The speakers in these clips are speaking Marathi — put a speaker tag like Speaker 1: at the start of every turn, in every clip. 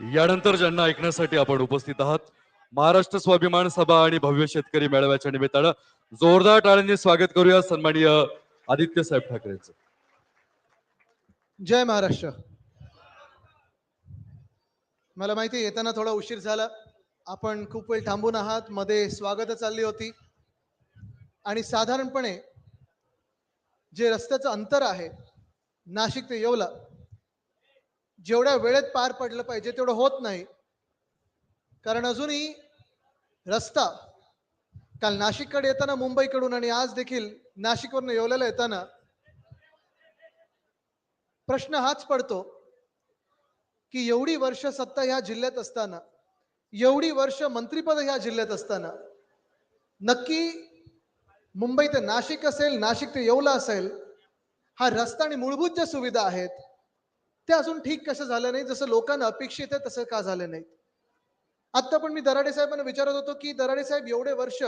Speaker 1: यानंतर ज्यांना ऐकण्यासाठी आपण उपस्थित आहात महाराष्ट्र स्वाभिमान सभा आणि भव्य शेतकरी मेळाव्याच्या निमित्तानं जोरदार टाळ्यांनी स्वागत करूया सन्माननीय आदित्य साहेब ठाकरेंचं.
Speaker 2: जय महाराष्ट्र. मला माहिती येताना थोडा उशीर झाला. आपण खूप वेळ थांबून आहात मध्ये स्वागत चालली होती. आणि साधारणपणे जे रस्त्याचं अंतर आहे नाशिक ते येवला जेवढ्या वेळेत पार पडलं पाहिजे तेवढं होत नाही. कारण अजूनही रस्ता काल नाशिककडे येताना मुंबईकडून आणि आज देखील नाशिकवरून येवलेला येताना प्रश्न हाच पडतो की एवढी वर्ष सत्ता ह्या जिल्ह्यात असताना एवढी वर्ष मंत्रिपद ह्या जिल्ह्यात असताना नक्की मुंबई ते नाशिक असेल नाशिक ते येवला असेल हा रस्ता आणि मूलभूत ज्या सुविधा आहेत ते अजून ठीक कसं झालं नाही जसं लोकांना अपेक्षित आहे तसं का झालं नाही. आत्ता पण मी दराडे साहेबांना विचारत होतो की दराडे साहेब एवढे वर्ष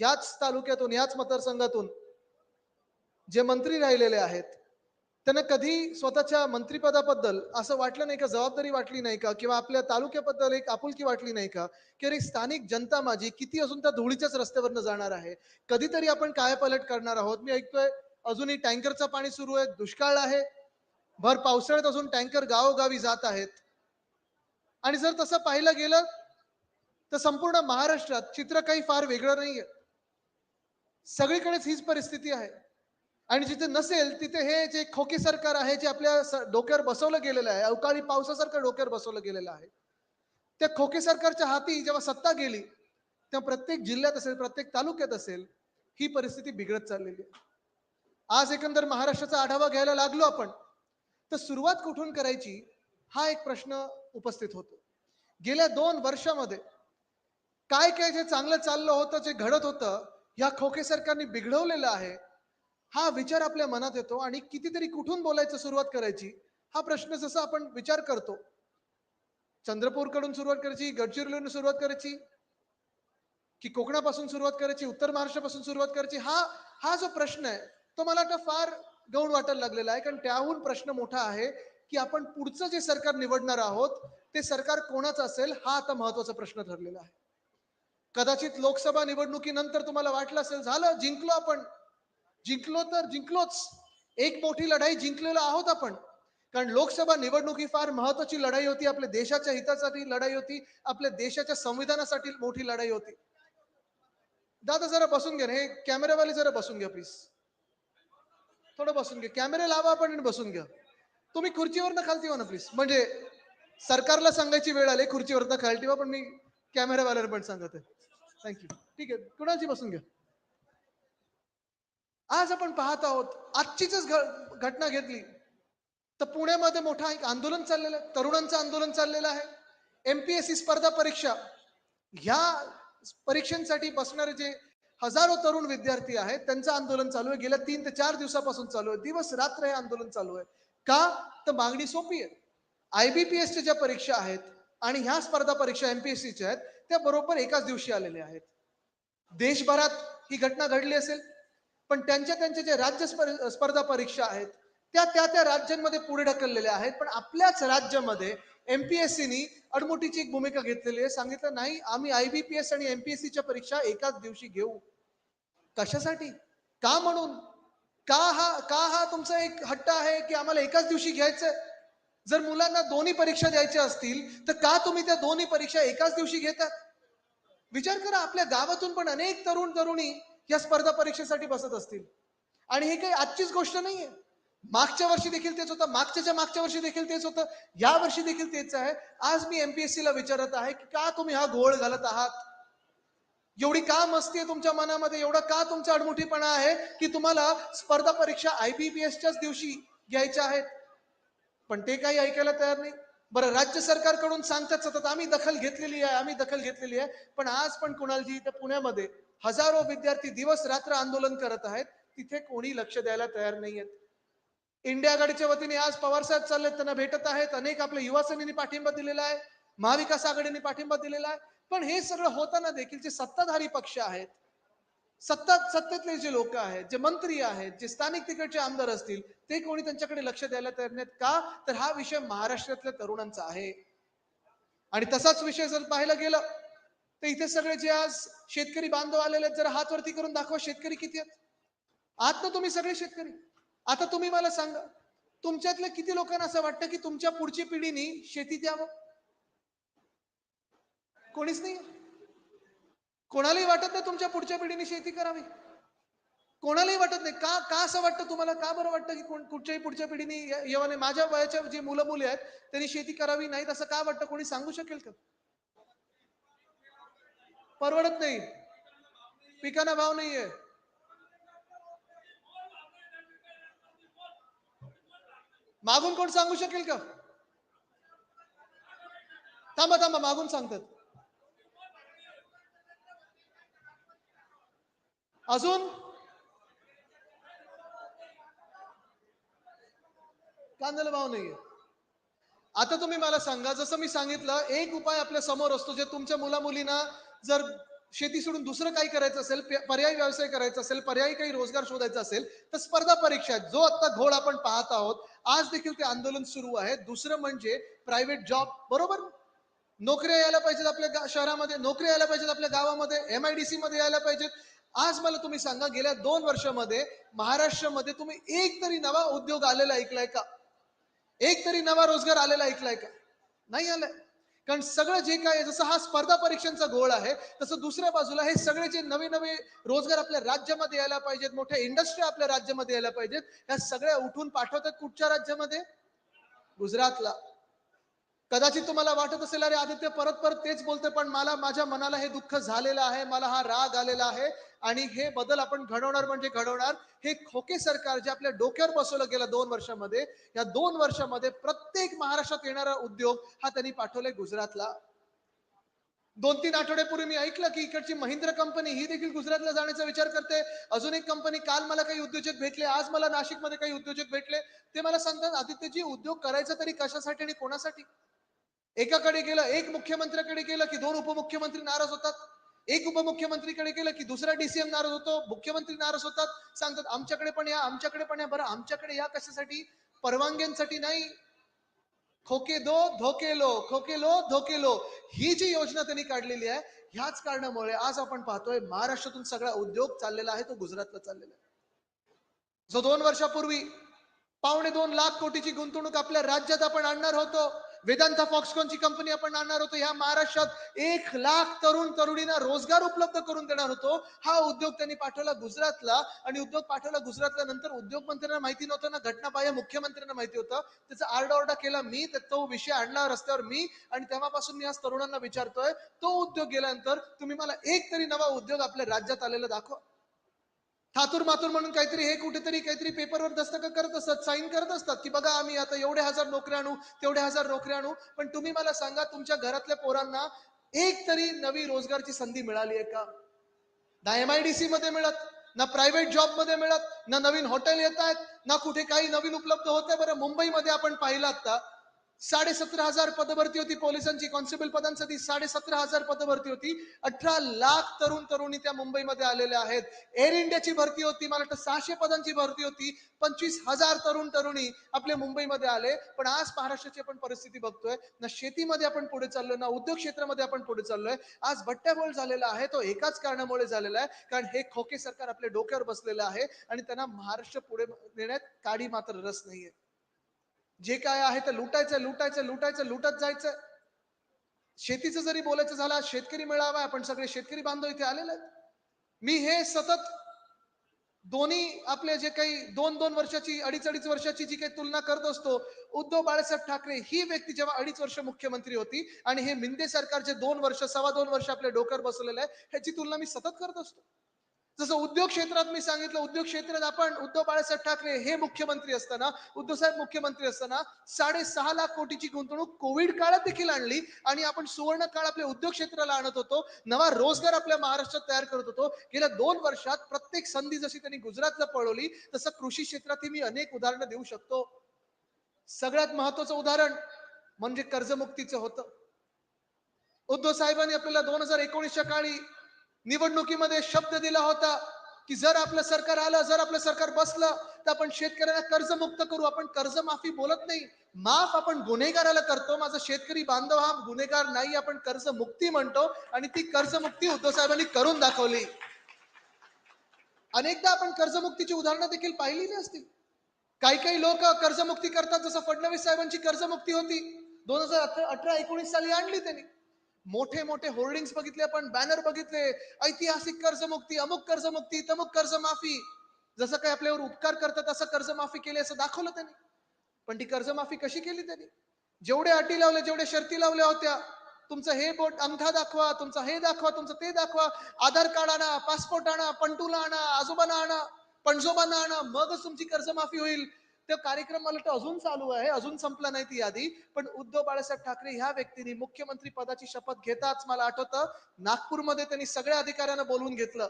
Speaker 2: याच तालुक्यातून याच मतदारसंघातून जे मंत्री राहिलेले आहेत त्यांना कधी स्वतःच्या मंत्रिपदाबद्दल असं वाटलं नाही का जबाबदारी वाटली नाही का किंवा आपल्या तालुक्याबद्दल एक आपुलकी वाटली नाही का की अरे स्थानिक जनता माझी किती अजून त्या धुळीच्याच रस्त्यावरनं जाणार आहे. कधीतरी आपण कायापालट करणार आहोत. मी ऐकतोय अजूनही टँकरचं पाणी सुरू आहे दुष्काळ आहे. भर पावसाळ्यात अजून टँकर गावोगावी जात आहेत. आणि जर तसं पाहिलं गेलं तर संपूर्ण महाराष्ट्रात चित्र काही फार वेगळं नाहीये. सगळीकडेच हीच परिस्थिती आहे. आणि जिथे नसेल तिथे हे जे खोके सरकार आहे जे आपल्या डोक्यावर बसवलं गेलेलं आहे अवकाळी पावसासारखं डोक्यावर बसवलं गेलेलं आहे त्या खोके सरकारच्या हाती जेव्हा सत्ता गेली तेव्हा प्रत्येक जिल्ह्यात असेल प्रत्येक तालुक्यात असेल ही परिस्थिती बिघडत चाललेली आहे. आज एकंदर महाराष्ट्राचा आढावा घ्यायला लागलो आपण तर सुरुवात कुठून करायची हा एक प्रश्न उपस्थित होतो. गेल्या दोन वर्षामध्ये काय काय जे चांगलं चाललं होतं जे घडत होतं या खोके सरकारने बिघडवलेलं आहे हा विचार आपल्या मनात येतो आणि कितीतरी कुठून बोलायचं सुरुवात करायची हा प्रश्न जसा आपण विचार करतो चंद्रपूरकडून सुरुवात करायची गडचिरोलीवरून सुरुवात करायची की कोकणापासून सुरुवात करायची उत्तर महाराष्ट्रापासून सुरुवात करायची हा हा जो प्रश्न आहे तो मला वाटतं फार गौण वाटायला लागलेला आहे. कारण त्याहून प्रश्न मोठा आहे की आपण पुढचं जे सरकार निवडणार आहोत ते सरकार कोणाचं असेल हा आता महत्त्वाचा प्रश्न ठरलेला आहे. कदाचित लोकसभा निवडणुकीनंतर तुम्हाला वाटलं असेल झालं जिंकलो आपण. जिंकलो तर जिंकलोच. एक मोठी लढाई जिंकलेलो आहोत आपण. कारण लोकसभा निवडणूक ही फार महत्वाची लढाई होती. आपल्या देशाच्या हितासाठी लढाई होती. आपल्या देशाच्या संविधानासाठी मोठी लढाई होती. दादा जरा बसून घ्या ना, हे कॅमेरावाले जरा बसून घ्या प्लीज थोडं बसून घ्या कॅमेरे लावा आपण आणि बसून घ्या. तुम्ही खुर्चीवरनं खालती व्हा ना प्लीज म्हणजे सरकारला सांगायची वेळ आली खुर्चीवरनं खालती व्हा पण मी कॅमेरावाल्याला पण सांगत. आहे थँक्यू ठीक आहे. कुणाची बसून घ्या? आज आपण पाहत आहोत आजचीच घ- घटना घेतली तर पुण्यामध्ये मोठा एक आंदोलन चाललेलं आहे. तरुणांचं आंदोलन चाललेलं आहे. एमपीएससी स्पर्धा परीक्षा. ह्या परीक्षांसाठी बसणारे जे हजारो तरुण विद्यार्थी आहेत त्यांचं आंदोलन चालू आहे. गेल्या तीन ते चार दिवसापासून चालू आहे. दिवस रात्र हे आंदोलन चालू आहे. का? तर मागणी सोपी आहे. आयबीपीएसच्या ज्या परीक्षा आहेत आणि ह्या स्पर्धा परीक्षा एमपीएससीच्या आहेत त्या बरोबर एकाच दिवशी आलेल्या आहेत. देशभरात ही घटना घडली असेल पण त्यांच्या त्यांच्या ज्या राज्य स्पर्धा परीक्षा आहेत त्या त्या त्या राज्यांमध्ये पुढे ढकललेल्या आहेत. पण आपल्याच राज्यामध्ये एमपीएससीनी अडमुटीची एक भूमिका घेतलेली आहे. सांगितलं नाही आम्ही आय बी पी एस आणि एम पी एस सीच्या परीक्षा एकाच दिवशी घेऊ. कशासाठी? का म्हणून? का हा का हा तुमचा एक हट्ट आहे की आम्हाला एकाच दिवशी घ्यायचंय? जर मुलांना दोन्ही परीक्षा द्यायच्या असतील तर का तुम्ही त्या दोन्ही परीक्षा एकाच दिवशी घेता? विचार करा आपल्या गावातून पण अनेक तरुण तरुणी या स्पर्धा परीक्षेसाठी बसत असतील. आणि हे काही आजचीच गोष्ट नाहीये. मागच्या वर्षी देखील तेच होतं. मागच्याच्या मागच्या वर्षी देखील तेच होतं. या वर्षी देखील तेच आहे. आज मी एमपीएससी ला विचारत आहे की का तुम्ही हा घोळ घालत आहात? एवढी का मस्ती आहे तुमच्या मनामध्ये? एवढा का तुमचा अडमुठीपणा आहे की तुम्हाला स्पर्धा परीक्षा आयबीपीएसच्याच दिवशी घ्यायच्या आहेत? पण ते काही ऐकायला तयार नाही. बरं राज्य सरकारकडून सांगतात सतत आम्ही दखल घेतलेली आहे आम्ही दखल घेतलेली आहे. पण आज पण कुणालजी इथं पुण्यामध्ये हजारो विद्यार्थी दिवस रात्र आंदोलन करत आहेत. तिथे कोणी लक्ष द्यायला तयार नाहीयेत. इंडिया आघाडीच्या वतीने आज पवारसाहेब चाललेत त्यांना भेटत आहेत. अनेक आपल्या युवा सेनेने पाठिंबा दिलेला आहे. महाविकास आघाडीने पाठिंबा दिलेला आहे. पण हे सगळं होताना देखील जे सत्ताधारी पक्ष आहेत सत्ता सत्तेतले जे लोक आहेत जे मंत्री आहेत जे स्थानिक तिकडचे आमदार असतील ते कोणी त्यांच्याकडे लक्ष द्यायला तयार नाहीत का? तर हा विषय महाराष्ट्रातल्या तरुणांचा आहे. आणि तसाच विषय जर पाहायला गेलं तर इथे सगळे जे आज शेतकरी बांधव आलेले आहेत जरा हात वरती करून दाखवा शेतकरी किती आहेत. आहात ना तुम्ही सगळे शेतकरी? आता तुम्ही मला सांगा तुमच्यातल्या किती लोकांना असं वाटतं की तुमच्या पुढची पिढीने शेती द्यावं कोणीच नाही. कोणालाही वाटत नाही तुमच्या पुढच्या पिढीने शेती करावी. कोणालाही वाटत नाही. का का असं वाटतं तुम्हाला? का बरं वाटतं की कोण कुठच्याही पुढच्या पिढीने येवा नाही? माझ्या वयाच्या जे मुलं मुली आहेत त्यांनी शेती करावी नाहीत असं का वाटतं? कोणी सांगू शकेल का? परवडत नाही. पिकांना भाव नाहीये. मागून कोण सांगू शकेल का? थांबा थांबा मागून सांगतात. अजून? कांद्याला भाव नाहीये. आता तुम्ही मला सांगा जसं मी सांगितलं एक उपाय आपल्यासमोर असतो जे तुमच्या मुला मुलींना जर शेती सोडून दुसरं काही करायचं असेल पर्यायी व्यवसाय करायचा असेल पर्यायी काही रोजगार शोधायचा असेल तर स्पर्धा परीक्षा जो आता घोळ आपण पाहत आहोत आज देखील ते आंदोलन सुरू आहे. दुसरं म्हणजे प्रायव्हेट जॉब बरोबर? नोकऱ्या यायला पाहिजेत आपल्या शहरामध्ये नोकऱ्या यायला पाहिजेत आपल्या गावामध्ये एम आय डी सी मध्ये यायला पाहिजेत. आज मला तुम्ही सांगा गेल्या दोन वर्षामध्ये महाराष्ट्रामध्ये तुम्ही एक तरी नवा उद्योग आलेला ऐकलाय का? एक तरी नवा रोजगार आलेला ऐकलाय का? नाही आलाय. कारण सगळं जे काय जसं हा स्पर्धा परीक्षांचा गोळ आहे तसं दुसऱ्या बाजूला हे सगळे जे नवे नवे रोजगार आपल्या राज्यामध्ये यायला पाहिजेत मोठ्या इंडस्ट्री आपल्या राज्यामध्ये यायला पाहिजेत ह्या सगळ्या उठून पाठवतात कुठच्या राज्यामध्ये? गुजरातला. कदाचित तुम्हाला वाटत असेल अरे आदित्य परत परत तेच बोलते पण मला माझ्या मनाला हे दुःख झालेलं आहे मला हा राग आलेला आहे आणि हे बदल आपण घडवणार म्हणजे घडवणार. हे खोके सरकार जे आपल्या डोक्यावर बसवलं गेलं दोन वर्षामध्ये या दोन वर्षामध्ये प्रत्येक महाराष्ट्रात येणारा उद्योग हा त्यांनी पाठवलाय गुजरातला. दोन तीन आठवड्यापूर्वी मी ऐकलं की इकडची महिंद्र कंपनी ही देखील गुजरातला जाण्याचा विचार करते. अजून एक कंपनी काल मला काही उद्योजक भेटले आज मला नाशिकमध्ये काही उद्योजक भेटले. ते मला सांगतात आदित्यजी उद्योग करायचा तरी कशासाठी आणि कोणासाठी? एकाकडे गेलं एक मुख्यमंत्र्याकडे गेलं की दोन उपमुख्यमंत्री नाराज होतात. एक उपमुख्यमंत्रीकडे गेलं की दुसरा डीसीएम नाराज होतो मुख्यमंत्री नाराज होतात. सांगतात आमच्याकडे पण या आमच्याकडे पण या. बरं आमच्याकडे या कशासाठी? परवानग्यांसाठी नाही. खोके दो धोके लो खोके लो धोके लो. ही जी योजना त्यांनी काढलेली आहे ह्याच कारणामुळे आज आपण पाहतोय महाराष्ट्रातून सगळा उद्योग चाललेला आहे तो गुजरातला चाललेला आहे. जो दोन वर्षापूर्वी पावणे दोन लाख कोटीची गुंतवणूक आपल्या राज्यात आपण आणणार होतो वेदांता फॉक्सकॉनची कंपनी आपण आणणार होतो. ह्या महाराष्ट्रात एक लाख तरुण तरुणींना रोजगार उपलब्ध करून देणार होतो. हा उद्योग त्यांनी पाठवला गुजरातला आणि उद्योग पाठवला गुजरातला. नंतर उद्योग मंत्र्यांना माहिती नव्हतं ना घटना पाहिजे मुख्यमंत्र्यांना माहिती होतं. त्याचा आरडाओरडा केला मी तर तो विषय आणला रस्त्यावर मी. आणि तेव्हापासून मी आज तरुणांना विचारतोय तो उद्योग गेल्यानंतर तुम्ही मला एक तरी नवा उद्योग आपल्या राज्यात आलेला दाखवा. थातूर मातूर म्हणून काहीतरी हे कुठेतरी काहीतरी पेपरवर दस्तखत करत असतात साईन करत असतात की बघा आम्ही आता एवढे हजार नोकऱ्या आणू तेवढे हजार नोकऱ्या आणू पण तुम्ही मला सांगा तुमच्या घरातल्या पोरांना एक तरी नवी रोजगारची संधी मिळाली आहे का? ना एम आय डी सी मध्ये मिळत ना प्रायव्हेट जॉबमध्ये मिळत ना नवीन हॉटेल येत आहेत ना कुठे काही नवीन उपलब्ध होत आहे. बरं मुंबईमध्ये आपण पाहिलं आता साडे सतरा हजार पदभरती होती पोलिसांची. कॉन्स्टेबल पदांसाठी साडे सतरा हजार पदभरती होती. अठरा लाख तरुण तरुणी त्या मुंबईमध्ये आलेल्या आहेत. एअर इंडियाची भरती होती. मला वाटतं सहाशे पदांची भरती होती. पंचवीस हजार तरुण तरुणी आपल्या मुंबईमध्ये आले. पण आज महाराष्ट्राची आपण परिस्थिती बघतोय. ना शेतीमध्ये आपण पुढे चाललोय ना उद्योग क्षेत्रामध्ये आपण पुढे चाललोय. आज बट्ट्याबोळ झालेला आहे. तो एकाच कारणामुळे झालेला आहे. कारण हे खोके सरकार आपल्या डोक्यावर बसलेलं आहे आणि त्यांना महाराष्ट्र पुढे नेण्यात काडी मात्र रस नाहीये. जे काय आहे ते लुटायचं लुटायचं लुटायचं लुटत जायचं. शेतीचं जरी बोलायचं झालं शेतकरी मेळावा आपण सगळे शेतकरी बांधव इथे आलेले आहेत. मी हे सतत दोन्ही आपले जे काही दोन दोन वर्षाची अडीच अडीच वर्षाची जी काही तुलना करत असतो उद्धव बाळासाहेब ठाकरे ही व्यक्ती जेव्हा अडीच वर्ष मुख्यमंत्री होती आणि हे मिंदे सरकारचे दोन वर्ष सव्वा दोन वर्ष आपल्या डोक्यावर बसवलेले आहे ह्याची तुलना मी सतत करत असतो. जसं उद्योग क्षेत्रात मी सांगितलं उद्योग क्षेत्रात आपण उद्धव बाळासाहेब ठाकरे हे मुख्यमंत्री असताना उद्धव साहेब मुख्यमंत्री असताना साडेसहा लाख कोटीची गुंतवणूक कोविड काळात देखील आणली आणि आपण सुवर्ण काळ आपल्या उद्योग क्षेत्राला आणत होतो नवा रोजगार आपल्या महाराष्ट्रात तयार करत होतो. गेल्या दोन वर्षात प्रत्येक संधी जशी त्यांनी गुजरातला पळवली तसं कृषी क्षेत्रातही मी अनेक उदाहरणं देऊ शकतो. सगळ्यात महत्वाचं उदाहरण म्हणजे कर्जमुक्तीचं होतं. उद्धव साहेबांनी आपल्याला दोन हजार एकोणीसच्या काळी निवडणुकीमध्ये शब्द दिला होता की जर आपलं सरकार आलं जर आपलं सरकार बसलं तर आपण शेतकऱ्यांना कर्जमुक्त करू. आपण कर्जमाफी बोलत नाही. माफ आपण गुन्हेगाराला करतो. माझा शेतकरी बांधव हा गुन्हेगार नाही. आपण कर्जमुक्ती म्हणतो आणि ती कर्जमुक्ती उद्धव साहेबांनी करून दाखवली. अनेकदा आपण कर्जमुक्तीची उदाहरणं देखील पाहिलेली असतील. काही काही लोक कर्जमुक्ती करतात. जसं फडणवीस साहेबांची कर्जमुक्ती होती. दोन हजार अठरा अठरा एकोणीस साली आणली त्यांनी. मोठे मोठे होर्डिंग्स बघितले आपण बॅनर बघितले ऐतिहासिक कर्जमुक्ती अमुक कर्जमुक्ती तमुक कर्जमाफी. जसं काही आपल्यावर उपकार करतात तसं कर्जमाफी केली असं दाखवलं त्यांनी. पण ती कर्जमाफी कशी केली त्यांनी? जेवढे अटी लावले जेवढे शर्ती लावल्या होत्या तुमचं हे बोट अंगठा दाखवा तुमचं हे दाखवा तुमचं ते दाखवा आधार कार्ड आणा पासपोर्ट आणा पंटूला आणा आजोबांना आणा पणजोबांना आणा मगच तुमची कर्जमाफी होईल. तो कार्यक्रम मला वाटतं अजून चालू आहे अजून संपला नाही ती यादी. पण उद्धव बाळासाहेब ठाकरे ह्या व्यक्तीने मुख्यमंत्री पदाची शपथ घेताच मला आठवतं नागपूरमध्ये त्यांनी सगळ्या अधिकाऱ्यांना बोलवून घेतलं.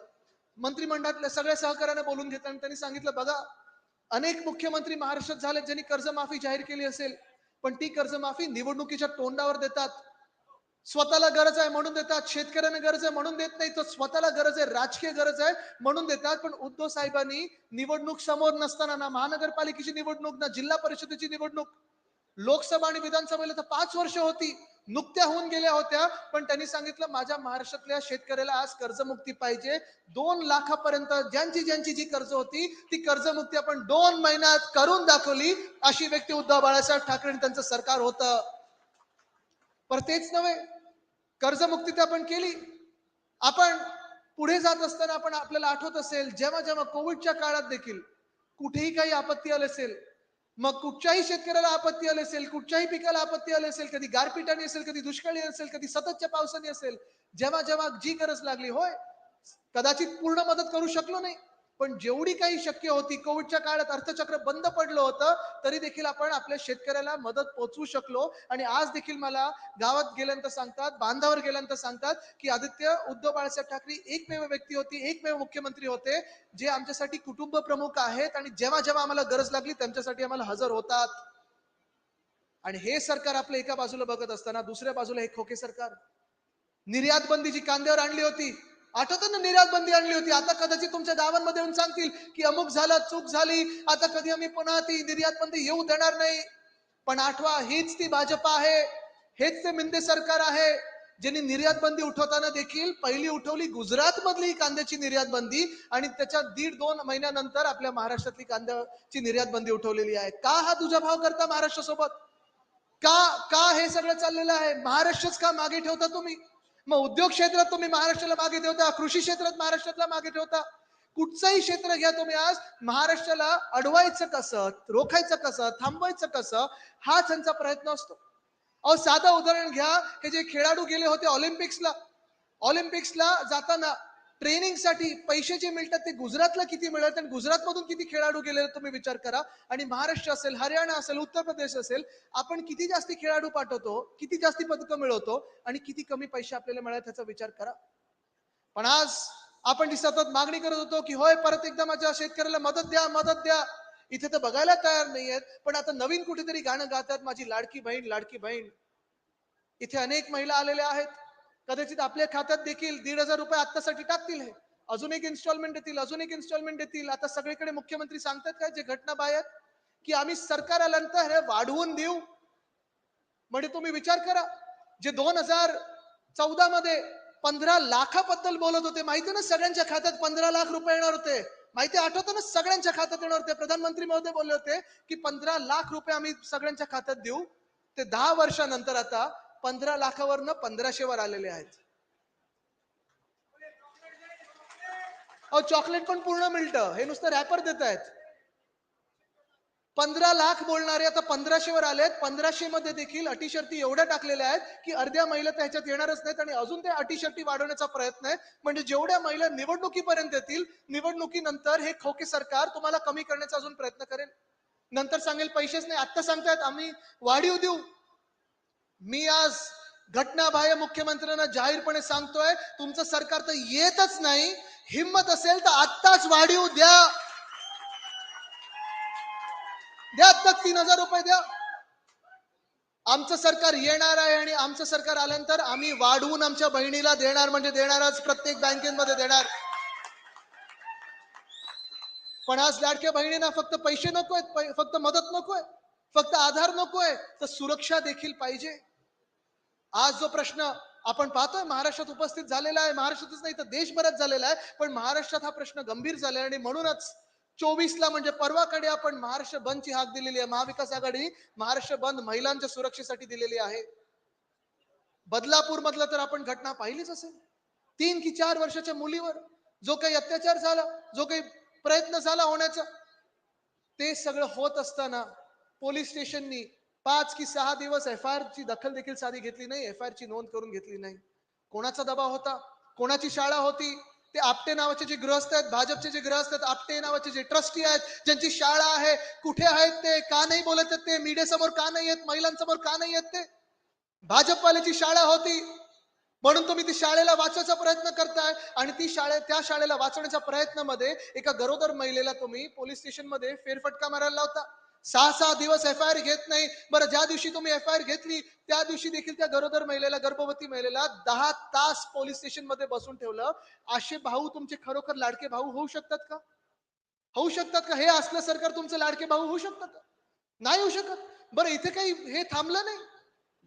Speaker 2: मंत्रिमंडळातल्या सगळ्या सहकार्याने बोलून घेतलं आणि त्यांनी सांगितलं बघा अनेक मुख्यमंत्री महाराष्ट्रात झालेत ज्यांनी कर्जमाफी जाहीर केली असेल पण ती कर्जमाफी निवडणुकीच्या तोंडावर देतात. स्वतःला गरज आहे म्हणून देतात शेतकऱ्यांना गरज आहे म्हणून देत नाही तर स्वतःला गरज आहे राजकीय गरज आहे म्हणून देतात. पण उद्धव साहेबांनी निवडणूक समोर नसताना ना महानगरपालिकेची निवडणूक ना जिल्हा परिषदेची निवडणूक लोकसभा आणि विधानसभेला तर पाच वर्ष होती नुकत्या होऊन गेल्या होत्या. पण त्यांनी सांगितलं माझ्या महाराष्ट्रातल्या शेतकऱ्याला आज कर्जमुक्ती पाहिजे. दोन लाखापर्यंत ज्यांची ज्यांची जी कर्ज होती ती कर्जमुक्ती आपण दोन महिन्यात करून दाखवली अशी व्यक्ती उद्धव बाळासाहेब ठाकरे आणि त्यांचं सरकार होतं. पर तेच नव्हे. कर्जमुक्ती तर आपण केली. आपण पुढे जात असताना आपण आपल्याला आठवत असेल जेव्हा जेव्हा कोविडच्या काळात देखील कुठेही काही आपत्ती आली असेल मग कुठच्याही शेतकऱ्याला आपत्ती आली असेल कुठच्याही पिकाला आपत्ती आली असेल कधी गारपिटाने असेल कधी दुष्काळी असेल कधी सततच्या पावसाने असेल जेव्हा जेव्हा जी गरज लागली होय कदाचित पूर्ण मदत करू शकलो नाही. पण जेवढी काही शक्य होती कोविडच्या काळात अर्थचक्र बंद पडलं होतं तरी देखील आपण आपल्या शेतकऱ्याला मदत पोहोचवू शकलो. आणि आज देखील मला गावात गेल्यानंतर सांगतात बांधावर गेल्यानंतर सांगतात की आदित्य उद्धव बाळासाहेब ठाकरे एकमेव व्यक्ती होती एकमेव मुख्यमंत्री होते जे आमच्यासाठी कुटुंब प्रमुख आहेत आणि जेव्हा जेव्हा आम्हाला गरज लागली त्यांच्यासाठी आम्हाला हजर होतात. आणि हे सरकार आपलं एका बाजूला बघत असताना दुसऱ्या बाजूला हे खोके सरकार. निर्यात बंदी जी कांद्यावर आणली होती. आठवतं ना निर्यात बंदी आणली होती. आता कदाचित तुमच्या गावांमध्ये येऊन सांगतील की अमुक झालं चूक झाली. आता कधी आम्ही पुन्हा ती निर्यात बंदी येऊ देणार नाही. पण आठवा हीच ती भाजपा आहे. हेच ते मिंदे सरकार आहे. ज्यांनी निर्यात बंदी उठवताना देखील पहिली उठवली गुजरात मधली कांद्याची निर्यात बंदी आणि त्याच्या दीड दोन महिन्यानंतर आपल्या महाराष्ट्रातली कांद्याची निर्यात बंदी उठवलेली आहे. का हा तुझा भाव करता महाराष्ट्रासोबत? का का हे सगळं चाललेलं आहे? महाराष्ट्रच का मागे ठेवता तुम्ही? मग उद्योग क्षेत्रात तुम्ही महाराष्ट्राला मागे ठेवता कृषी क्षेत्रात महाराष्ट्रातला मागे ठेवता. कुठचंही क्षेत्र घ्या तुम्ही आज महाराष्ट्राला अडवायचं कसं रोखायचं कसं थांबवायचं कसं हा त्यांचा प्रयत्न असतो. अहो साधं उदाहरण घ्या हे जे खेळाडू गेले होते ऑलिम्पिक्सला. ऑलिम्पिक्सला जाताना ट्रेनिंगसाठी पैसे जे मिळतात ते गुजरातला किती मिळत आणि गुजरातमधून किती खेळाडू गेले तुम्ही विचार करा. आणि महाराष्ट्र असेल हरियाणा असेल उत्तर प्रदेश असेल आपण किती जास्ती खेळाडू पाठवतो किती जास्ती पदकं मिळवतो आणि किती कमी पैसे आपल्याला मिळत त्याचा विचार करा. पण आज आपण जी सतत मागणी करत होतो की होय परत एकदा माझ्या शेतकऱ्याला मदत द्या मदत द्या. इथे तर बघायला तयार नाहीयेत पण आता नवीन कुठेतरी गाणं गातात माझी लाडकी बहीण लाडकी बहीण. इथे अनेक महिला आलेल्या आहेत. कदाचित आपल्या खात्यात देखील दीड हजार रुपये आत्तासाठी टाकतील हे. अजून एक इन्स्टॉलमेंट देतील अजून एक इन्स्टॉलमेंट देतील. आता सगळीकडे मुख्यमंत्री सांगतात काय जे घटना बाहेर की आम्ही सरकार आल्यानंतर हे वाढवून देऊ. म्हणजे तुम्ही विचार करा जे दोन हजार चौदा मध्ये पंधरा लाखाबद्दल बोलत होते माहिती ना सगळ्यांच्या खात्यात पंधरा लाख रुपये येणार होते. माहिती आठवतं ना सगळ्यांच्या खात्यात येणार होते. प्रधानमंत्री महोदय बोलले होते की पंधरा लाख रुपये आम्ही सगळ्यांच्या खात्यात देऊ. ते दहा वर्षानंतर आता पंधरा लाखावरनं पंधराशेवर आलेले आहेत. अहो चॉकलेट पण पूर्ण मिळतं. हे नुसतं रॅपर देत आहेत. पंधरा लाख बोलणारे आता पंधराशे वर आलेत. पंधराशे मध्ये देखील अटीशर्ती एवढ्या टाकलेल्या आहेत की अर्ध्या महिला त्या ह्याच्यात येणारच नाहीत आणि अजून ते अटीशर्ती वाढवण्याचा प्रयत्न आहे. म्हणजे जेवढ्या महिला निवडणुकीपर्यंत येतील निवडणुकीनंतर हे खोके सरकार तुम्हाला कमी करण्याचा अजून प्रयत्न करेल. नंतर सांगेल पैसेच नाही. आता सांगतायत आम्ही वाढीव देऊ. मी आज घटनाबाह्य मुख्यमंत्र्यांना जाहीरपणे सांगतोय तुमचं सरकार तर येतच नाही. हिंमत असेल तर आत्ताच वाढीव द्या. द्या तक तीन हजार रुपये द्या. आमचं सरकार येणार आहे आणि आमचं सरकार आल्यानंतर आम्ही वाढवून आमच्या बहिणीला देणार म्हणजे देणारच प्रत्येक बँकेमध्ये देणार. पण आज लाडक्या बहिणींना फक्त पैसे नकोय फक्त मदत नकोय फक्त आधार नकोय तर सुरक्षा देखील पाहिजे. आज जो प्रश्न आपण पाहतोय महाराष्ट्रात उपस्थित झालेला आहे. महाराष्ट्रातच नाही तर देशभरात झालेला आहे. पण महाराष्ट्रात हा प्रश्न गंभीर झाला आणि म्हणूनच चोवीसला म्हणजे परवाकडे आपण महाराष्ट्र बंदची हाक दिलेली आहे. महाविकास आघाडी महाराष्ट्र बंद महिलांच्या सुरक्षेसाठी दिलेली आहे. बदलापूर मधलं तर आपण घटना पाहिलीच असेल. तीन की चार वर्षाच्या मुलीवर जो काही अत्याचार झाला जो काही प्रयत्न झाला होण्याचा ते सगळं होत असताना पोलीस स्टेशननी पाच की सहा दिवस एफ आय ची दखल देखील साधी घेतली नाही एफ आय ची नोंद करून घेतली नाही. कोणाचा दबाव होता? कोणाची शाळा होती? ते आपटे नावाचे जे गृहस्थ आहेत भाजपचे जे गृहस्थ आहेत आपटे नावाचे जे ट्रस्टी आहेत ज्यांची शाळा आहे कुठे आहेत ते का नाही बोलत आहेत ते मीडियासमोर का नाही आहेत महिलांसमोर का नाही आहेत ते? भाजपवाल्याची शाळा होती म्हणून तुम्ही ती शाळेला वाचवायचा प्रयत्न करताय आणि ती शाळे त्या शाळेला वाचवण्याच्या प्रयत्नामध्ये एका गरोदर महिलेला तुम्ही पोलीस स्टेशनमध्ये फेरफटका मारायला लावता. सहा सहा दिवस एफ आय आर घेत नाही. बरं ज्या दिवशी तुम्ही एफ आय आर घेतली त्या दिवशी देखील त्या गरोदर महिलेला गर्भवती महिलेला दहा तास पोलीस स्टेशनमध्ये बसून ठेवलं. असे भाऊ तुमचे खरोखर लाडके भाऊ होऊ शकतात का? होऊ शकतात का? हे असलं सरकार तुमचे लाडके भाऊ होऊ शकतात? का? नाही होऊ शकत. बरं इथे काही हे थांबलं नाही.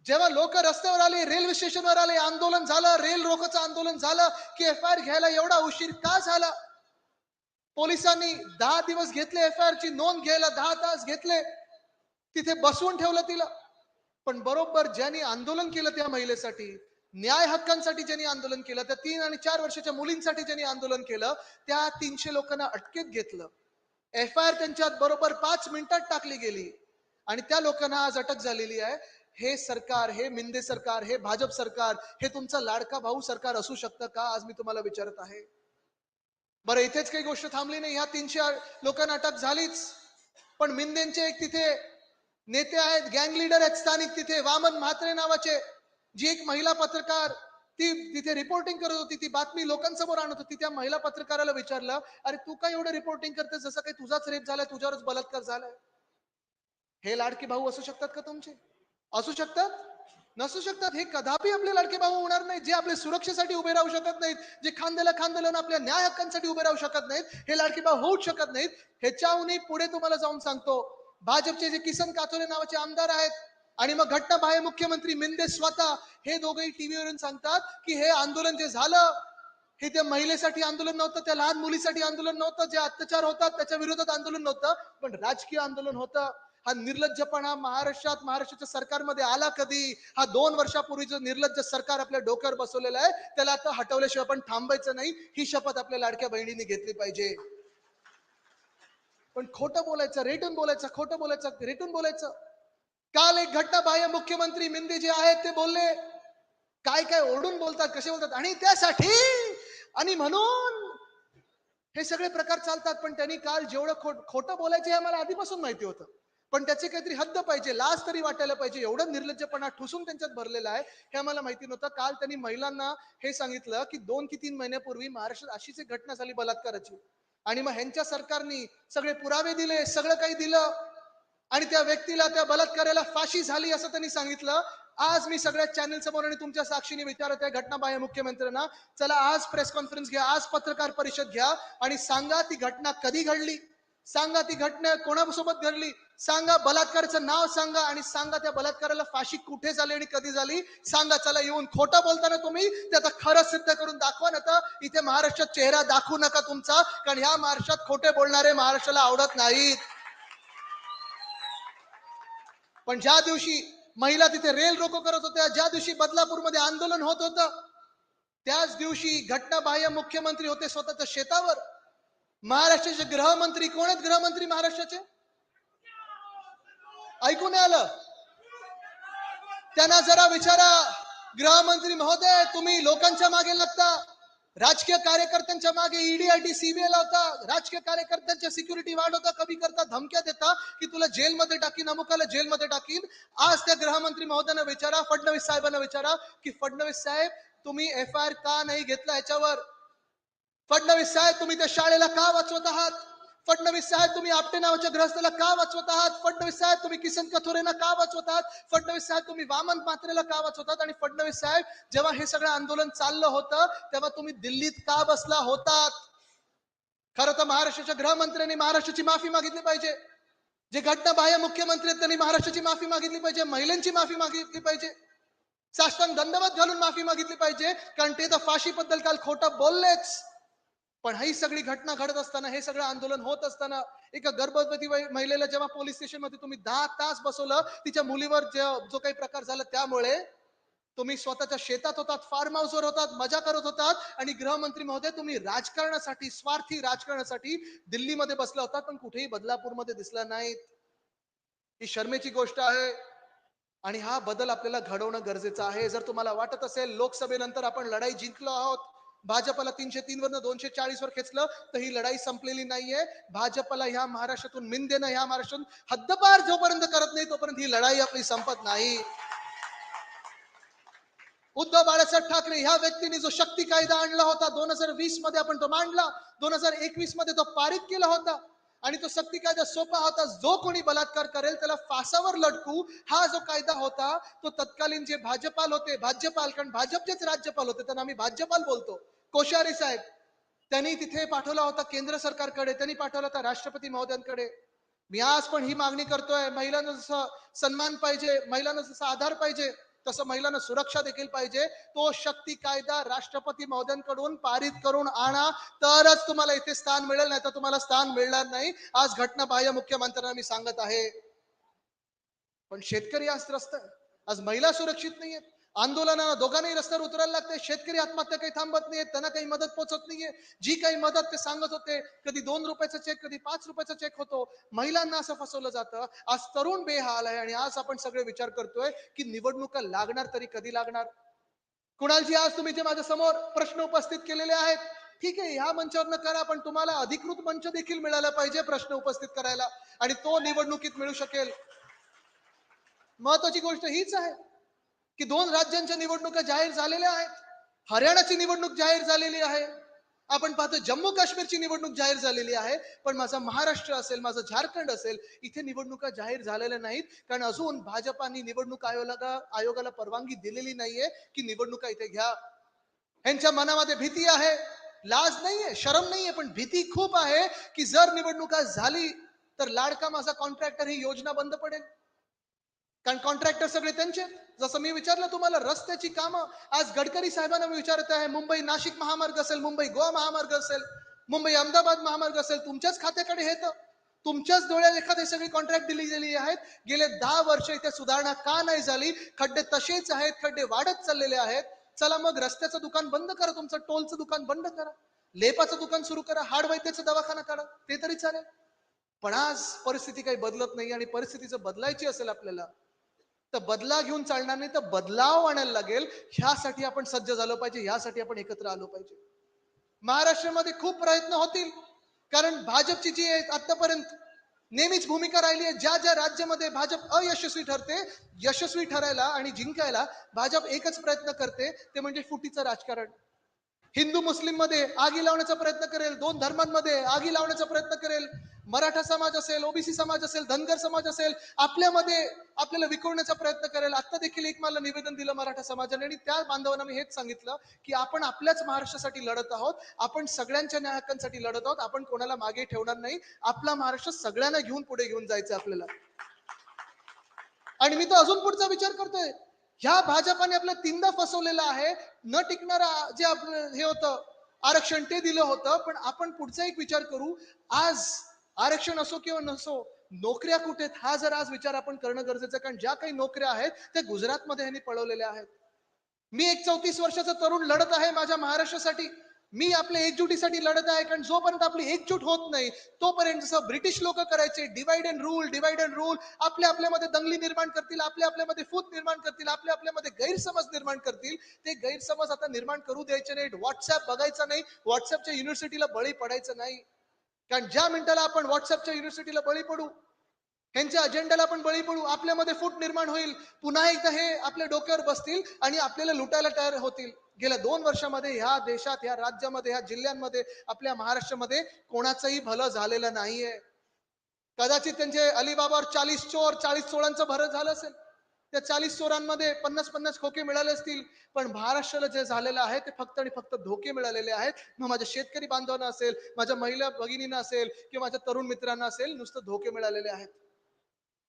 Speaker 2: जेव्हा लोक रस्त्यावर आले रेल्वे स्टेशनवर आले आंदोलन झालं रेल रोकोचं आंदोलन झालं की एफ आय आर घ्यायला एवढा उशीर का झाला? पोलिसांनी दहा दिवस घेतले एफ आय आर ची नोंद घ्यायला दहा तास घेतले. तिथे बसवून ठेवलं तिला. पण बरोबर ज्यांनी आंदोलन केलं त्या महिलेसाठी न्याय हक्कांसाठी ज्यांनी आंदोलन केलं त्या तीन आणि चार वर्षाच्या मुलींसाठी ज्यांनी आंदोलन केलं त्या तीनशे लोकांना अटकेत घेतलं. एफ आय आर त्यांच्यात बरोबर पाच मिनिटात टाकली गेली. आणि त्या लोकांना आज अटक झालेली आहे. हे सरकार हे मिंदे सरकार हे भाजप सरकार हे तुमचा लाडका भाऊ सरकार असू शकतं का आज मी तुम्हाला विचारत आहे. बरं इथेच काही गोष्ट थांबली नाही. ह्या तीनशे लोकांना अटक झालीच. पण मिंदेंचे एक तिथे नेते आहेत गँग लीडर आहेत स्थानिक तिथे वामन म्हात्रे नावाचे. जी एक महिला पत्रकार ती तिथे रिपोर्टिंग करत होती ती बातमी लोकांसमोर आणत होती. त्या महिला पत्रकाराला विचारलं अरे तू काय एवढं रिपोर्टिंग करते जसं काही तुझाच रेप झालाय तुझ्यावरच बलात्कार झालाय. हे लाडके भाऊ असू शकतात का तुमचे? असू शकतात. नसू शकतात. हे कदापि आपले लाडके भाऊ होणार नाहीत. जे आपल्या सुरक्षेसाठी उभे राहू शकत नाहीत. जे खांद्याला खांदा लावून आपल्या न्याय हक्कांसाठी उभे राहू शकत नाहीत. हे लाडके भाऊ होऊच शकत नाहीत. ह्याच्याहूनही पुढे तुम्हाला जाऊन सांगतो. भाजपचे जे किसन काथोरे नावाचे आमदार आहेत आणि मग घटनाबाह्य मुख्यमंत्री मिंदे स्वतः हे दोघेही टीव्हीवरून सांगतात की हे आंदोलन जे झालं हे त्या महिलेसाठी आंदोलन नव्हतं त्या लहान मुलीसाठी आंदोलन नव्हतं जे अत्याचार होतात त्याच्या विरोधात आंदोलन नव्हतं पण राजकीय आंदोलन होतं. हा निर्लज्जपणा महाराष्ट्रात महाराष्ट्राच्या सरकारमध्ये आला कधी? हा दोन वर्षापूर्वीचं निर्लज्ज सरकार आपल्या डोक्यावर बसवलेलं आहे त्याला आता हटवल्याशिवाय आपण थांबायचं नाही. ही शपथ आपल्या लाडक्या बहिणीने घेतली पाहिजे. पण खोटं बोलायचं रेटून बोलायचं खोटं बोलायचं रेटून बोलायचं. काल एक घटना बाह्य मुख्यमंत्री मिंदे जे आहेत ते बोलले. काय काय ओरडून बोलतात कसे बोलतात? आणि त्यासाठी आणि म्हणून हे सगळे प्रकार चालतात पण त्यांनी काल जेवढं खोट खोटं बोलायचं हे आम्हाला आधीपासून माहिती होतं. पण त्याचे काहीतरी हद्द पाहिजे लाज तरी वाटायला पाहिजे. एवढं निर्लज्जपणा ठुसून त्यांच्यात भरलेला आहे. हे आम्हाला माहिती नव्हतं. काल त्यांनी महिलांना हे सांगितलं की दोन की तीन महिन्यापूर्वी महाराष्ट्रात अशीच एक घटना झाली बलात्काराची. आणि मग ह्यांच्या सरकारनी सगळे पुरावे दिले सगळं काही दिलं. आणि त्या व्यक्तीला त्या बलात्काराला फाशी झाली असं त्यांनी सांगितलं. आज मी सगळ्या चॅनल समोर आणि तुमच्या साक्षीने विचारत आहे घटना बाह्य मुख्यमंत्र्यांना. चला आज प्रेस कॉन्फरन्स घ्या आज पत्रकार परिषद घ्या आणि सांगा ती घटना कधी घडली? सांगा ती घटना कोणासोबत घडली? सांगा बलात्काराचं नाव सांगा आणि सांगा त्या बलात्काराला फाशी कुठे झाली आणि कधी झाली? सांगा चला येऊन खोटं बोलताना तुम्ही ते आता खरं सिद्ध करून दाखवा ना तर इथे महाराष्ट्रात चेहरा दाखवू नका तुमचा कारण ह्या महाराष्ट्रात खोटे बोलणारे महाराष्ट्राला आवडत नाहीत. पण ज्या दिवशी महिला तिथे रेल रोको करत होत्या ज्या दिवशी बदलापूरमध्ये आंदोलन होत होतं त्याच दिवशी घटनाबाह्य मुख्यमंत्री होते स्वतःच्या शेतावर. महाराष्ट्राचे गृहमंत्री कोण आहेत? गृहमंत्री महाराष्ट्राचे? ऐकून नाही आलं. त्यांना जरा विचारा. गृहमंत्री महोदय तुम्ही लोकांच्या मागे लागता. राजकीय कार्यकर्त्यांच्या मागे ईडी आय टी सीबीआय लावता. राजकीय कार्यकर्त्यांच्या सिक्युरिटी वाढवता कमी करता धमक्या देता की तुला जेलमध्ये टाकीन अमुकाला जेलमध्ये टाकीन. आज त्या गृहमंत्री महोदयांना विचारा फडणवीस साहेबांना विचारा की फडणवीस साहेब तुम्ही एफ आय आर का नाही घेतला याच्यावर? फडणवीस साहेब तुम्ही त्या शाळेला का वाचवत आहात? फडणवीस साहेब तुम्ही आपटे नावाच्या ग्रहस्थाला का वाचवत आहात? फडणवीस साहेब तुम्ही किसन कथोरेंना का वाचवत आहात? फडणवीस साहेब तुम्ही वामन पात्रेला का वाचवतात आणि फडणवीस साहेब जेव्हा हे सगळं आंदोलन चाललं होतं तेव्हा तुम्ही दिल्लीत का बसला होतात? खरं तर महाराष्ट्राच्या गृहमंत्र्यांनी महाराष्ट्राची माफी मागितली पाहिजे. जे घटनाबाह्य मुख्यमंत्री आहेत त्यांनी महाराष्ट्राची माफी मागितली पाहिजे महिलांची माफी मागितली पाहिजे. साष्टांग दंडवत घालून माफी मागितली पाहिजे कारण ते तर फाशीबद्दल काल खोटं बोललेच. पण ही सगळी घटना घडत असताना हे सगळं आंदोलन होत असताना एका गर्भवती महिलेला जेव्हा पोलीस स्टेशनमध्ये तुम्ही दहा तास बसवलं तिच्या मुलीवर जो काही प्रकार झाला त्यामुळे तुम्ही स्वतःच्या शेतात होतात फार्म हाऊसवर होतात मजा करत होतात आणि गृहमंत्री महोदय तुम्ही राजकारणासाठी स्वार्थी राजकारणासाठी दिल्लीमध्ये बसला होता पण कुठेही बदलापूरमध्ये दिसला नाहीत. ही शर्मेची गोष्ट आहे आणि हा बदल आपल्याला घडवणं गरजेचं आहे. जर तुम्हाला वाटत असेल लोकसभेनंतर आपण लढाई जिंकलो आहोत भाजपला तीनशे तीन वरनं दोनशे चाळीस वर खेचलं तर ही लढाई संपलेली नाहीये. भाजपला ह्या महाराष्ट्रातून मिन देणं ह्या महाराष्ट्रातून हद्दपार जोपर्यंत करत नाही तोपर्यंत ही लढाई आपली संपत नाही. उद्धव बाळासाहेब ठाकरे ह्या व्यक्तीने जो शक्ती कायदा आणला होता दोन हजार वीसमध्ये आपण तो मांडला. दोन हजार एकवीसमध्ये तो पारित केला होता. आणि तो सक्ती कायदा सोपा होता जो कोणी बलात्कार करेल त्याला फासावर लटकू हा जो कायदा होता तो तत्कालीन जे भाजपाल होते भाज्यपाल कारण भाजपचेच राज्यपाल होते त्यांना आम्ही भाज्यपाल बोलतो. कोश्यारी साहेब त्यांनी तिथे पाठवला होता केंद्र सरकारकडे त्यांनी पाठवला होता राष्ट्रपती महोदयांकडे. मी आज पण ही मागणी करतोय महिलांना जसं सन्मान पाहिजे महिलांना जसा आधार पाहिजे तसं महिलांना सुरक्षा देखील पाहिजे. तो शक्ती कायदा राष्ट्रपती महोदयांकडून पारित करून आणा तरच तुम्हाला इथे स्थान मिळेल नाही तर तुम्हाला स्थान मिळणार नाही. आज घटना बाह्य मुख्यमंत्र्यांना मी सांगत आहे. पण शेतकरी आज त्रस्त आहे. आज महिला सुरक्षित नाहीयेत. आंदोलनाला दोघांनाही रस्त्यावर उतरायला लागते. शेतकरी आत्महत्या काही थांबत नाहीये त्यांना काही मदत पोहोचत नाहीये. जी काही मदत ते सांगत होते कधी दोन रुपयाचा चेक कधी पाच रुपयाचा चेक होतो. महिलांना असं फसवलं जातं. आज तरुण बेहाल आहे आणि आज आपण सगळे विचार करतोय की निवडणुका लागणार तरी कधी लागणार? कुणालजी आज तुम्ही जे माझ्यासमोर प्रश्न उपस्थित केलेले आहेत ठीक आहे ह्या मंचावर करा पण तुम्हाला अधिकृत मंच देखील मिळाला पाहिजे प्रश्न उपस्थित करायला. आणि तो निवडणुकीत मिळू शकेल. महत्वाची गोष्ट हीच आहे. की दोन राज्यांच्या निवडणुका जाहीर झालेल्या आहेत. हरियाणाची निवडणूक जाहीर झालेली आहे. आपण पाहतो जम्मू काश्मीरची निवडणूक जाहीर झालेली आहे. पण माझा महाराष्ट्र असेल माझा झारखंड असेल इथे निवडणुका जाहीर झालेल्या नाहीत. कारण अजून भाजपाने निवडणूक आयोगाला आयोगाला परवानगी दिलेली नाहीये की निवडणुका इथे घ्या. ह्यांच्या मनामध्ये भीती आहे. लाज नाहीये शरम नाहीये पण भीती खूप आहे की जर निवडणुका झाली तर लाडका माझा कॉन्ट्रॅक्टर ही योजना बंद पडेल. कारण कॉन्ट्रॅक्टर सगळे त्यांचे. जसं मी विचारलं तुम्हाला रस्त्याची कामं आज गडकरी साहेबांना मी विचारत आहे मुंबई नाशिक महामार्ग असेल मुंबई गोवा महामार्ग असेल मुंबई अहमदाबाद महामार्ग असेल तुमच्याच खात्याकडे येतं तुमच्याच डोळ्यात एखादी सगळी कॉन्ट्रॅक्ट दिली गेली आहेत. गेले दहा वर्ष इथे सुधारणा का नाही झाली? खड्डे तसेच आहेत खड्डे वाढत चाललेले आहेत. चला मग रस्त्याचं दुकान बंद करा तुमचं टोलचं दुकान बंद करा. लेपाचं दुकान सुरू करा हाड वैद्याचा दवाखाना काढा ते तरी चालेल. पण आज परिस्थिती काही बदलत नाही आणि परिस्थितीचं बदलायची असेल आपल्याला तर बदला घेऊन चालणार नाही तर बदलाव आणायला लागेल. ह्यासाठी आपण सज्ज झालो पाहिजे ह्यासाठी आपण एकत्र आलो पाहिजे. महाराष्ट्रामध्ये खूप प्रयत्न होतील. कारण भाजपची जी आहे आतापर्यंत नेहमीच भूमिका राहिली आहे. ज्या ज्या राज्यामध्ये भाजप अयशस्वी ठरते यशस्वी ठरायला आणि जिंकायला भाजप एकच प्रयत्न करते ते म्हणजे फुटीचं राजकारण. हिंदू मुस्लिममध्ये आगी लावण्याचा प्रयत्न करेल दोन धर्मांमध्ये आगी लावण्याचा प्रयत्न करेल. मराठा समाज असेल ओबीसी समाज असेल धनगर समाज असेल आपल्यामध्ये आपल्याला विखुरण्याचा प्रयत्न करेल. आता देखील एक मला निवेदन दिलं मराठा समाजाने आणि त्या बांधवांना मी हेच सांगितलं की आपण आपल्याच महाराष्ट्रासाठी लढत आहोत आपण सगळ्यांच्या न्याय हक्कांसाठी लढत आहोत आपण कोणाला मागे ठेवणार नाही. आपला महाराष्ट्र सगळ्यांना घेऊन पुढे घेऊन जायचं आपल्याला. आणि मी तर अजून पुढचा विचार करतोय. ह्या भाजपाने आपलं तीनदा फसवलेलं आहे न टिकणारा जे आपलं हे होतं आरक्षण ते दिलं होतं पण आपण पुढचा एक विचार करू आज आरक्षण असो किंवा नसो नोकऱ्या कुठे हा जर आज विचार आपण करणं गरजेचं कारण ज्या काही नोकऱ्या आहेत त्या गुजरातमध्ये ह्यांनी पळवलेल्या आहेत. मी एक चौतीस वर्षाचा तरुण लढत आहे माझ्या महाराष्ट्रासाठी. मी आपल्या एकजुटीसाठी लढत आहे कारण जोपर्यंत आपली एकजूट होत नाही तोपर्यंत जसं ब्रिटिश लोक करायचे divide and rule divide and rule आपल्या आपल्यामध्ये दंगली निर्माण करतील आपल्या आपल्यामध्ये फूत निर्माण करतील आपल्या आपल्यामध्ये गैरसमज निर्माण करतील ते गैरसमज आता निर्माण करू द्यायचे नाहीत. व्हॉट्सअप बघायचा नाही व्हॉट्सअपच्या युनिव्हर्सिटीला बळी पडायचं नाही. कारण ज्या मिनिटाला आपण व्हॉट्सअपच्या युनिव्हर्सिटीला बळी पडू ह्यांच्या अजेंडाला आपण बळी पडू आपल्यामध्ये फूट निर्माण होईल. पुन्हा एकदा हे आपल्या डोक्यावर बसतील आणि आपल्याला लुटायला तयार होतील. गेल्या दोन वर्षामध्ये ह्या देशात ह्या राज्यामध्ये ह्या जिल्ह्यांमध्ये आपल्या महाराष्ट्रामध्ये कोणाचंही भलं झालेलं नाहीये. कदाचित त्यांचे अलिबाबावर चाळीस चोर चाळीस चोरांचं भरत झालं असेल. त्या चाळीस चोरांमध्ये पन्नास पन्नास खोके मिळाले असतील. पण महाराष्ट्राला जे झालेलं आहे ते फक्त आणि फक्त धोके मिळालेले आहेत. मग माझ्या शेतकरी बांधवांना असेल माझ्या महिला भगिनींना असेल किंवा माझ्या तरुण मित्रांना असेल नुसतं धोके मिळालेले आहेत.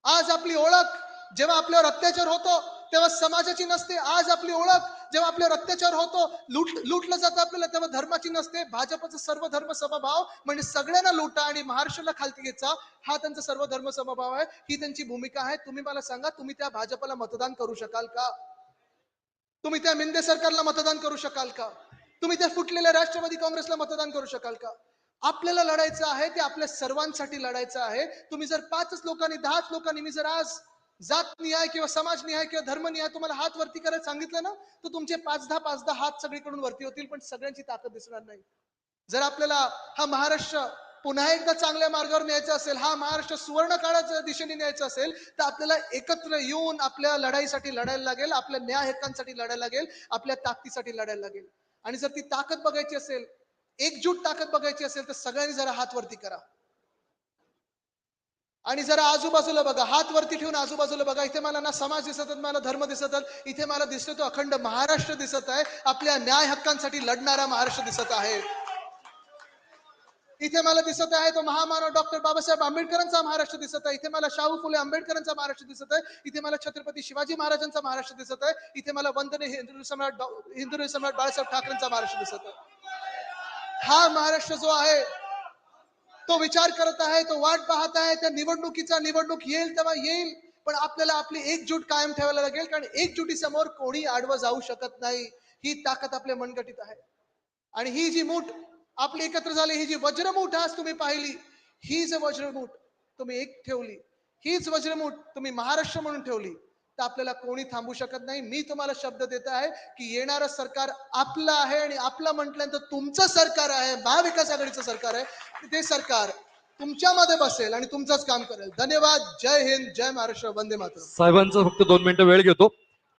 Speaker 2: आज आपली ओळख जेव्हा आपल्यावर अत्याचार होतो तेव्हा समाजाची नसते. आज आपली ओळख जेव्हा आपल्यावर अत्याचार होतो लूट लुटलं जातं आपल्याला तेव्हा धर्माची नसते. भाजपचा सर्व धर्म समभाव म्हणजे सगळ्यांना लुटा आणि महाराष्ट्राला खालती घ्यायचा हा त्यांचा सर्व धर्म समभाव आहे. ही त्यांची भूमिका आहे. तुम्ही मला सांगा तुम्ही त्या भाजपला मतदान करू शकाल का? तुम्ही त्या मिंदे सरकारला मतदान करू शकाल का? तुम्ही त्या फुटलेल्या राष्ट्रवादी काँग्रेसला मतदान करू शकाल का? आपल्याला लढायचं आहे ते आपल्या सर्वांसाठी लढायचं आहे. तुम्ही जर पाचच लोकांनी दहाच लोकांनी मी जर आज जात निहाय किंवा समाज निहाय किंवा धर्म निहाय तुम्हाला हात वरती करायला सांगितलं ना तर तुमचे पाच दहा पाच दहा हात सगळीकडून वरती होतील पण सगळ्यांची ताकद दिसणार नाही. जर आपल्याला हा महाराष्ट्र पुन्हा एकदा चांगल्या मार्गावर न्यायचा असेल हा महाराष्ट्र सुवर्ण काळाच्या दिशेने न्यायचा असेल तर आपल्याला एकत्र येऊन आपल्या लढाईसाठी लढायला लागेल आपल्या न्याय हक्कांसाठी लढायला लागेल आपल्या ताकदीसाठी लढायला लागेल. आणि जर ती ताकद बघायची असेल एकजूट ताकद बघायची असेल तर सगळ्यांनी जरा हात वरती करा. आणि जरा आजूबाजूला बघा. हात वरती ठेवून आजूबाजूला बघा. इथे मला ना समाज दिसत आहेत मला धर्म दिसत आहेत. इथे मला दिसतो तो अखंड महाराष्ट्र दिसत आहे. आपल्या न्याय हक्कांसाठी लढणारा महाराष्ट्र दिसत आहे. इथे मला दिसत आहे तो महामानव डॉक्टर बाबासाहेब आंबेडकरांचा महाराष्ट्र दिसत आहे. इथे मला शाहू फुले आंबेडकरांचा महाराष्ट्र दिसत आहे. इथे मला छत्रपती शिवाजी महाराजांचा महाराष्ट्र दिसत आहे. इथे मला वंदने हिंदू सम्राट हिंदू सम्राट बाळासाहेब ठाकरेंचा महाराष्ट्र दिसत आहे. हा महाराष्ट्र जो आहे तो विचार करत आहे तो वाट पाहत आहे त्या निवडणुकीचा निवडणूक येईल तेव्हा येईल पण आपल्याला आपली एकजूट कायम ठेवायला लागेल कारण एकजुटीसमोर कोणी आडवं जाऊ शकत नाही ही ताकद आपल्या मनगटीत आहे. आणि ही जी मूठ आपली एकत्र झाली ही जी वज्रमूठ आज तुम्ही पाहिली ही जी वज्रमूठ तुम्ही एक ठेवली हीच वज्रमूठ तुम्ही महाराष्ट्र म्हणून ठेवली तर आपल्याला कोणी थांबू शकत नाही. मी तुम्हाला शब्द देत आहे की येणारं सरकार आपलं आहे आणि आपलं म्हटल्यानंतर तुमचं सरकार आहे महाविकास आघाडीचं सरकार आहे. ते सरकार तुमच्यामध्ये बसेल आणि तुमचंच काम करेल. धन्यवाद. जय हिंद. जय महाराष्ट्र. वंदे मात्र
Speaker 1: साहेबांचा फक्त दोन मिनिटं वेळ घेतो.